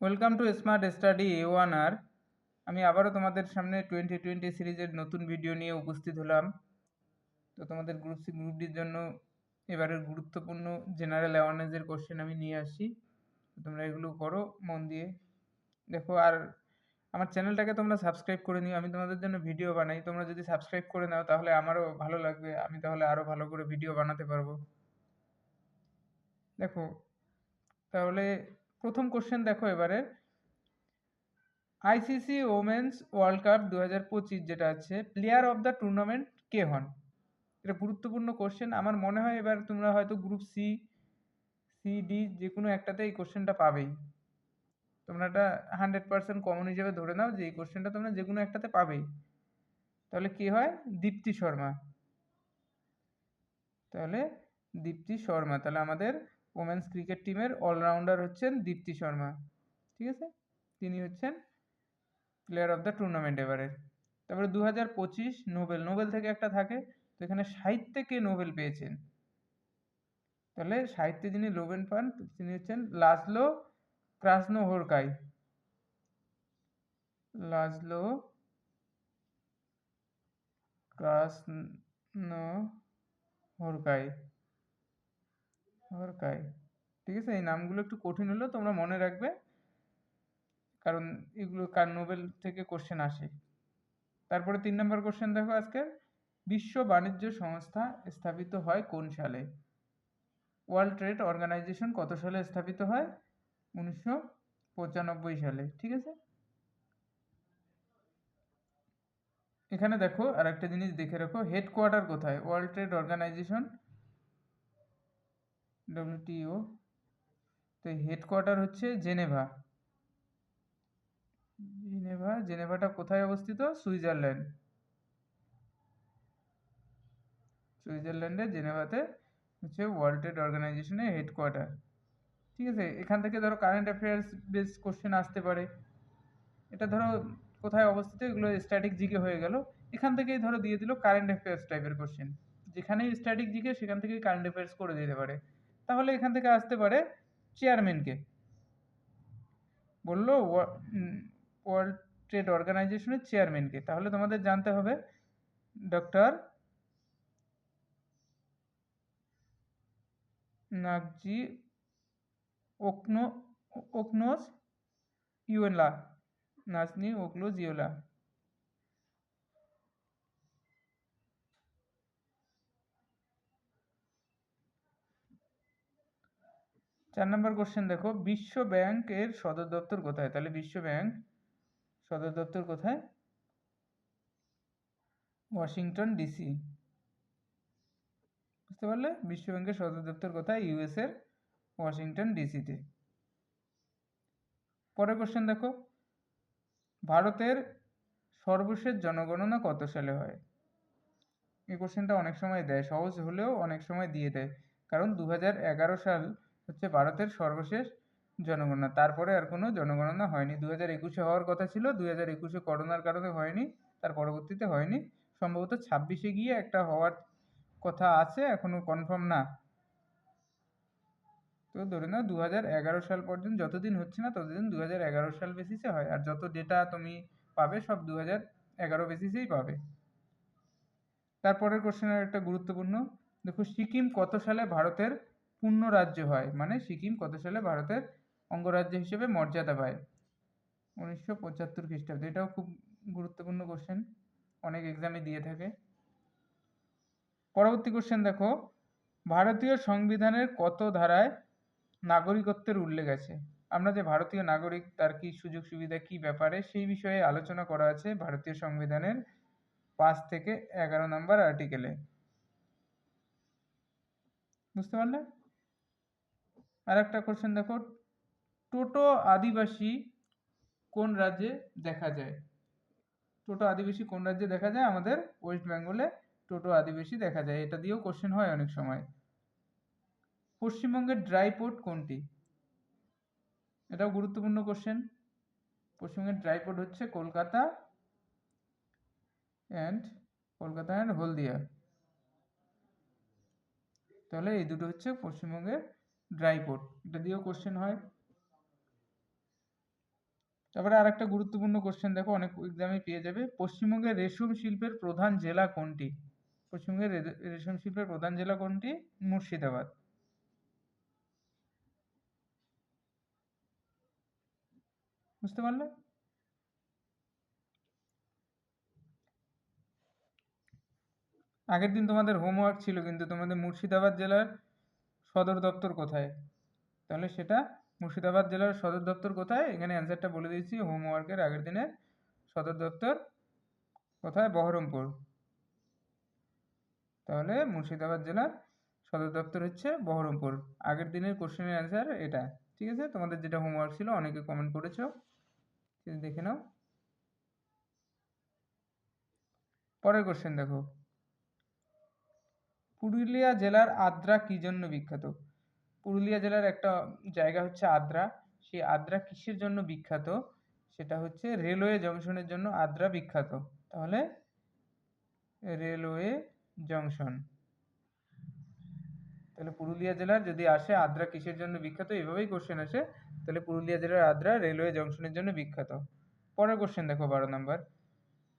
Welcome to smart study A one আর আমি আবারও তোমাদের সামনে টোয়েন্টি টোয়েন্টি সিরিজের নতুন ভিডিও নিয়ে উপস্থিত হলাম। তো তোমাদের গ্রুপ সি গ্রুপ ডির জন্য এবারের গুরুত্বপূর্ণ জেনারেল অ্যাওয়ারনেসের কোশ্চেন আমি নিয়ে আসি। তোমরা এগুলো করো মন দিয়ে। দেখো, আর আমার চ্যানেলটাকে তোমরা সাবস্ক্রাইব করে নিও। আমি তোমাদের জন্য ভিডিও বানাই। তোমরা যদি সাবস্ক্রাইব করে নাও, তাহলে আমারও ভালো লাগবে। আমি তাহলে আরও ভালো করে ভিডিও বানাতে পারব। দেখো, তাহলে প্রথম কোশ্চেন দেখো এবারে। আইসিসি ওমেন্স ওয়ার্ল্ড কাপ দু হাজার পঁচিশ যেটা আছে প্লেয়ার অফ দ্য টুর্নামেন্ট কে হন? এটা গুরুত্বপূর্ণ কোশ্চেন আমার মনে হয় এবার তোমরা হয়তো গ্রুপ সি সি ডি যে কোনো একটাতে এই কোশ্চেনটা পাবেই। তোমরা এটা হান্ড্রেড পার্সেন্ট কমন হিসেবে ধরে নাও যে এই কোশ্চেনটা তোমরা যে কোনো একটাতে পাবেই। তাহলে কি হয়? দীপ্তি শর্মা। তাহলে দীপ্তি শর্মা। তাহলে আমাদের ওমেন্স ক্রিকেট টিমের অলরাউন্ডার হচ্ছেন দীপ্তি শর্মা। ঠিক আছে? তিনি হচ্ছেন প্লেয়ার অফ দ্য টুর্নামেন্ট এবারের তারপরে দু হাজার পঁচিশ নোবেল নোবেল থেকে একটা থাকে, তো এখানে সাহিত্যে কে নোবেল পেয়েছেন? তাহলে সাহিত্যে যিনি নোবেল পান, তিনি হচ্ছেন লাজলো ক্রাসনো হোরকাই লাজলো ক্রাসনো হোরকাই হোরকাই ঠিক আছে, এই নামগুলো একটু কঠিন হলেও তোমরা মনে রাখবে। কারণ এগুলো কার নোবেল থেকে কোশ্চেন আসে। তারপরে তিন নম্বর কোশ্চেন দেখো আজকে। বিশ্ব বাণিজ্য সংস্থা স্থাপিত হয় কোন সালে? ওয়ার্ল্ড ট্রেড অর্গানাইজেশন কত সালে স্থাপিত হয়? উনিশশো পঁচানব্বই সালে, ঠিক আছে? এখানে দেখো আর একটা জিনিস দেখে রাখো। হেডকোয়ার্টার কোথায়? ওয়ার্ল্ড ট্রেড অর্গানাইজেশন ডব্লিউটিও তো হেডকোয়ার্টার হচ্ছে জেনেভা। জেনেভা, জেনেভাটা কোথায় অবস্থিত? সুইজারল্যান্ড। সুইজারল্যান্ডের জেনেভাতে হচ্ছে ওয়ার্ল্ড ট্রেড অর্গানাইজেশনের হেডকোয়ার্টার ঠিক আছে, এখান থেকে ধরো কারেন্ট অ্যাফেয়ার্স বেস কোশ্চেন আসতে পারে। এটা ধরো কোথায় অবস্থিত? এগুলো স্ট্যাটিক জিকে হয়ে গেল। এখান থেকেই ধরো দিয়ে দিল কারেন্ট অ্যাফেয়ার্স টাইপের কোশ্চেন যেখানেই স্ট্যাটিক জিকে সেখান থেকেই কারেন্ট অ্যাফেয়ার্স করে দিতে পারে। তাহলে এখান থেকে আসতে পারে চেয়ারম্যানকে বলল ওয়ার্ল্ড ট্রেড অর্গানাইজেশনের চেয়ারম্যানকে তাহলে তোমাদের জানতে হবে ডক্টর নাগজি ওকনো, ওকনোস ইউএনলা নাজনি ওকলোজ ইউলা চার নম্বর কোশ্চেন দেখো, বিশ্ব ব্যাংকের সদর দপ্তর কোথায়? তাহলে বিশ্ব ব্যাংক সদর দপ্তর কোথায়? ওয়াশিংটন ডিসি বুঝতে পারলে? বিশ্ব ব্যাংকের সদর দপ্তর কোথায়? ইউএসের ওয়াশিংটন ডিসিতে পরের কোশ্চেন দেখো, ভারতের সর্বশেষ জনগণনা কত সালে হয়? এই কোশ্চেনটা অনেক সময় দেয়, সহজ হলেও অনেক সময় দিয়ে দেয়। কারণ দু হাজার এগারো সাল হচ্ছে ভারতের সর্বশেষ জনগণনা। তারপরে আর কোনো জনগণনা হয়নি। দু হাজার একুশে হওয়ার কথা ছিল দু হাজার একুশে করোনার কারণে হয়নি, তার পরবর্তীতে হয়নি। সম্ভবত ছাব্বিশে গিয়ে একটা হওয়ার কথা আছে, এখনও কনফার্ম না। তো ধরে নাও দু হাজার এগারো সাল পর্যন্ত যতদিন হচ্ছে না, ততদিন দু হাজার এগারো সাল বেসিসে হয়। আর যত ডেটা তুমি পাবে, সব দু হাজার এগারো বেসিসেই পাবে। তারপরের কোশ্চেনের একটা গুরুত্বপূর্ণ। দেখো, সিকিম কত সালে ভারতের পূর্ণ রাজ্য হয়। মানে সিকিম কত সালে ভারতের অঙ্গরাজ্য হিসেবে মর্যাদা পায়? উনিশশো পঁচাত্তর খ্রিস্টাব্দে। এটাও খুব গুরুত্বপূর্ণ কোশ্চেন অনেক এক্সামে দিয়ে থাকে। পরবর্তী কোশ্চেন দেখো। ভারতীয় সংবিধানের কত ধারায় নাগরিকত্বের উল্লেখ আছে? আমরা যে ভারতীয় নাগরিক, তার কি সুযোগ সুবিধা, কি ব্যাপারে, সেই বিষয়ে আলোচনা করা আছে ভারতীয় সংবিধানের পাঁচ থেকে এগারো নম্বর আর্টিকেলে বুঝতে পারলে? আর একটা কোশ্চেন দেখো। টোটো আদিবাসী কোন রাজ্যে দেখা যায়? টোটো আদিবাসী কোন রাজ্যে দেখা যায়? আমাদের ওয়েস্ট বেঙ্গলে টোটো আদিবাসী দেখা যায়। এটা দিয়েও কোশ্চেন হয় অনেক সময়। পশ্চিমবঙ্গের ড্রাই পোর্ট কোনটি? এটাও গুরুত্বপূর্ণ কোশ্চেন পশ্চিমবঙ্গের ড্রাই পোর্ট হচ্ছে কলকাতা অ্যান্ড কলকাতা অ্যান্ড হলদিয়া। তাহলে এই দুটো হচ্ছে পশ্চিমবঙ্গের ড্রাই পোর্ট এটা দিয়েও কোশ্চেন হয়। তারপরে আর একটা গুরুত্বপূর্ণ কোশ্চেন দেখো অনেক এক্সামে পেয়ে যাবে। পশ্চিমবঙ্গের রেশম শিল্পের প্রধান জেলা কোনটি? পশ্চিমবঙ্গের রেশম শিল্পের প্রধান জেলা কোনটি? মুর্শিদাবাদ। বুঝতে পারলে? আগের দিন তোমাদের হোমওয়ার্ক ছিল, কিন্তু তোমাদের মুর্শিদাবাদ জেলার সদর দপ্তর কোথায়? তাহলে সেটা মুর্শিদাবাদ জেলার সদর দপ্তর কোথায়? এখানে অ্যান্সারটা বলে দিয়েছি হোমওয়ার্কের আগের দিনের সদর দপ্তর কোথায়? বহরমপুর। তাহলে মুর্শিদাবাদ জেলার সদর দপ্তর হচ্ছে বহরমপুর। আগের দিনের কোশ্চেনের অ্যান্সার এটা। ঠিক আছে? তোমাদের যেটা হোমওয়ার্ক ছিল অনেকে কমেন্ট করেছ। দেখে নাও। পরের কোশ্চেন দেখো। পুরুলিয়া জেলার আদ্রা কি জন্য বিখ্যাত? পুরুলিয়া জেলার একটা জায়গা হচ্ছে আদ্রা। সেই আদ্রা কিসের জন্য বিখ্যাত? সেটা হচ্ছে রেলওয়ে জংশনের জন্য আদ্রা বিখ্যাত। তাহলে রেলওয়ে জংশন। তাহলে পুরুলিয়া জেলার যদি আসে আদ্রা কিসের জন্য বিখ্যাত, এভাবেই কোশ্চেন আসে। তাহলে পুরুলিয়া জেলার আদ্রা রেলওয়ে জংশনের জন্য বিখ্যাত। পরের কোশ্চেন দেখো বারো নাম্বার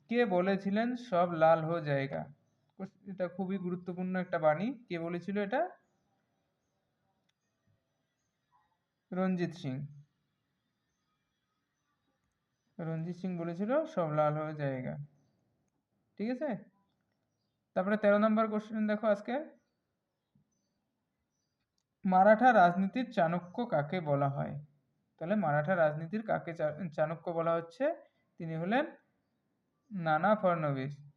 কে বলেছিলেন সব লাল হো জায়গা? এটা খুবই গুরুত্বপূর্ণ একটা বাণী। কে বলেছিল এটা? রঞ্জিত সিং। রঞ্জিত সিং বলেছিল, সব লাল হয়ে জায়গা ঠিক আছে? তারপরে তেরো নম্বর কোশ্চেন দেখো আজকে। মারাঠা রাজনীতির চাণক্য কাকে বলা হয়? তাহলে মারাঠা রাজনীতির কাকে চাণক্য বলা হচ্ছে? তিনি হলেন নানা ফড়নবিস।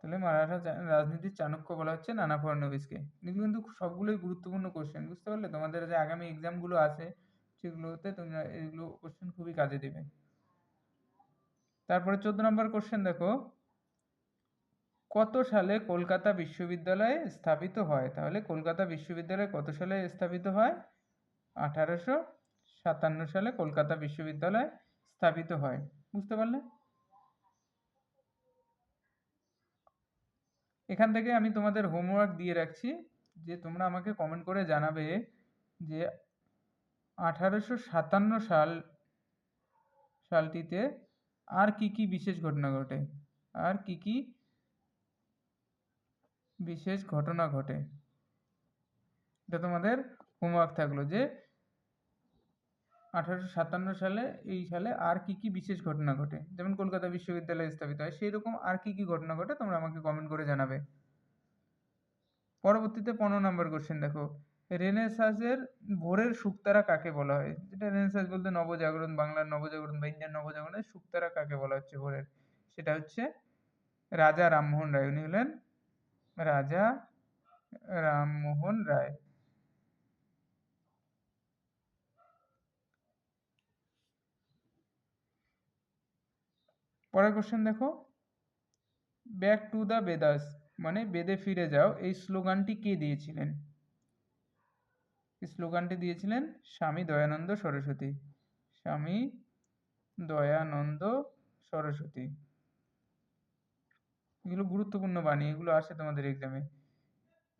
তাহলে মারাঠা রাজনীতির চাণক্য বলা হচ্ছে নানা ফড়নবিসকে এগুলো কিন্তু সবগুলোই গুরুত্বপূর্ণ কোশ্চেন বুঝতে পারলে? তোমাদের যে আগামী এক্সামগুলো আছে, সেগুলোতে তোমরা এগুলো কোশ্চেন খুবই কাজে দেবে। তারপরে চোদ্দ নম্বর কোশ্চেন দেখো। কত সালে কলকাতা বিশ্ববিদ্যালয় স্থাপিত হয়? তাহলে কলকাতা বিশ্ববিদ্যালয় কত সালে স্থাপিত হয়? আঠারোশো সাতান্ন সালে কলকাতা বিশ্ববিদ্যালয় স্থাপিত হয়। বুঝতে পারলে? এখান থেকে আমি তোমাদের হোমওয়ার্ক দিয়ে রাখছি যে তোমরা আমাকে কমেন্ট করে জানাবে যে আঠারোশো সাতান্ন সাল, সালটিতে আর কি কি বিশেষ ঘটনা ঘটে? আর কি কি বিশেষ ঘটনা ঘটে? এটা তোমাদের হোমওয়ার্ক থাকল যে আঠারোশো সাতান্ন সালে, এই সালে আর কি কি বিশেষ ঘটনা ঘটে? যেমন কলকাতা বিশ্ববিদ্যালয় স্থাপিত হয় সেই রকম আর কি কি ঘটনা ঘটে? তোমরা আমাকে কমেন্ট করে জানাবে। পরবর্তীতে পনেরো নম্বর কোশ্চেন দেখো। রেনেসাসের ভোরের শুকতারা কাকে বলা হয়? যেটা রেনেসাস বলতে নবজাগরণ, বাংলার নবজাগরণ বা ইন্ডিয়ান নবজাগরণের শুকতারা কাকে বলা হচ্ছে ভোরের? সেটা হচ্ছে রাজা রামমোহন রায়। উনি হলেন রাজা রামমোহন রায়। পরের কোশ্চেন দেখো। ব্যাক টু দ্য বেদাস মানে বেদে ফিরে যাও, এই স্লোগানটি কে দিয়েছিলেন? স্লোগানটি দিয়েছিলেন স্বামী দয়ানন্দ সরস্বতী। স্বামী দয়ানন্দ সরস্বতী। এগুলো গুরুত্বপূর্ণ বাণী, এগুলো আসে তোমাদের এক্সামে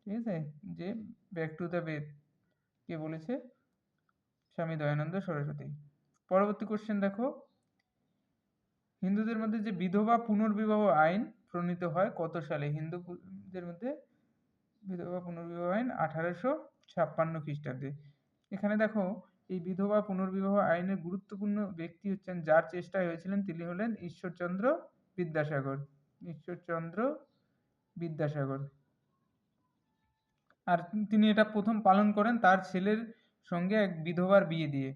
ঠিক আছে? যে ব্যাক টু দ্য বেদ কে বলেছে? স্বামী দয়ানন্দ সরস্বতী। পরবর্তী কোশ্চেন দেখো। হিন্দুদের মধ্যে যে বিধবা পুনর্বিবাহ আইন প্রণীত হয় কত সালে? হিন্দুদের মধ্যে বিধবা পুনর্বিবাহ আইন আঠারোশো ছাপ্পান্ন খ্রিস্টাব্দে। এখানে দেখো, এই বিধবা পুনর্বিবাহ আইনের গুরুত্বপূর্ণ ব্যক্তি হচ্ছেন, যার চেষ্টায় হয়েছিলেন তিনি হলেন ঈশ্বরচন্দ্র বিদ্যাসাগর। ঈশ্বরচন্দ্র বিদ্যাসাগর। আর তিনি এটা প্রথম পালন করেন তার ছেলের সঙ্গে এক বিধবার বিয়ে দিয়ে।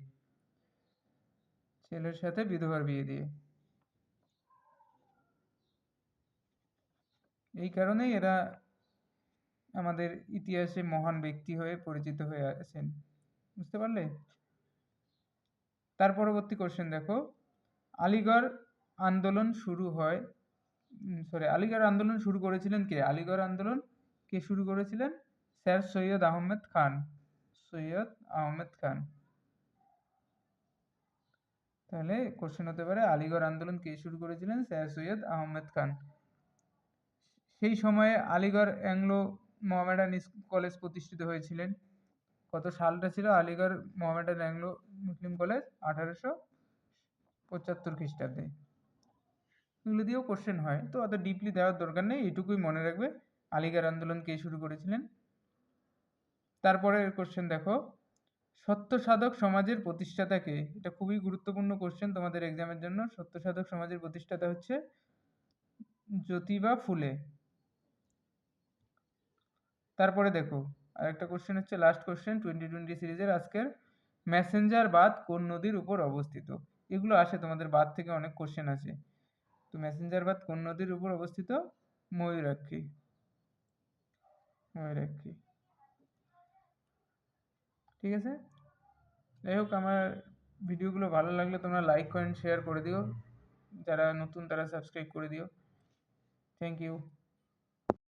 ছেলের সাথে বিধবার বিয়ে দিয়ে। এই কারণেই এরা আমাদের ইতিহাসে মহান ব্যক্তি হয়ে পরিচিত হয়ে আছেন। বুঝতে পারলে? তার পরবর্তী কোশ্চেন দেখো। আলিগড় আন্দোলন শুরু হয় সরি আলিগড় আন্দোলন শুরু করেছিলেন কে? আলিগড় আন্দোলন কে শুরু করেছিলেন? স্যার সৈয়দ আহমেদ খান। সৈয়দ আহমেদ খান। তাহলে কোশ্চেন হতে পারে, আলিগড় আন্দোলন কে শুরু করেছিলেন? স্যার সৈয়দ আহমেদ খান। সেই সময়ে আলিগড় অ্যাংলো মোহামেডান কলেজ প্রতিষ্ঠিত হয়েছিলেন। কত সালটা ছিল? Aligarh Mohammedan Anglo Muslim college আঠারোশো পঁচাত্তর খ্রিস্টাব্দে। এগুলো দিয়েও কোশ্চেন হয়। তো অত ডিপলি দেওয়ার দরকার নেই, এটুকুই মনে রাখবে। আলিগড় আন্দোলন কে শুরু করেছিলেন? তারপরে কোশ্চেন দেখো। সত্য সাধক সমাজের প্রতিষ্ঠাতা কে? এটা খুবই গুরুত্বপূর্ণ কোশ্চেন তোমাদের এক্সামের জন্য। সত্য সাধক সমাজের প্রতিষ্ঠাতা হচ্ছে জ্যোতিবা ফুলে। তারপরে দেখো, আরেকটা কোশ্চেন হচ্ছে লাস্ট কোশ্চেন টোয়েন্টি টোয়েন্টি সিরিজের আজকের ম্যাসেঞ্জার বাদ কোন নদীর উপর অবস্থিত? এগুলো আসে তোমাদের বাদ থেকে অনেক কোশ্চেন আছে তো ম্যাসেঞ্জার বাদ কোন নদীর উপর অবস্থিত? ময়ূরাক্ষী। ময়ূরাক্ষী। ঠিক আছে? যাই হোক, আমার ভিডিওগুলো ভালো লাগলে তোমরা লাইক কমেন্ট শেয়ার করে দিও। যারা নতুন তারা সাবস্ক্রাইব করে দিও। Thank you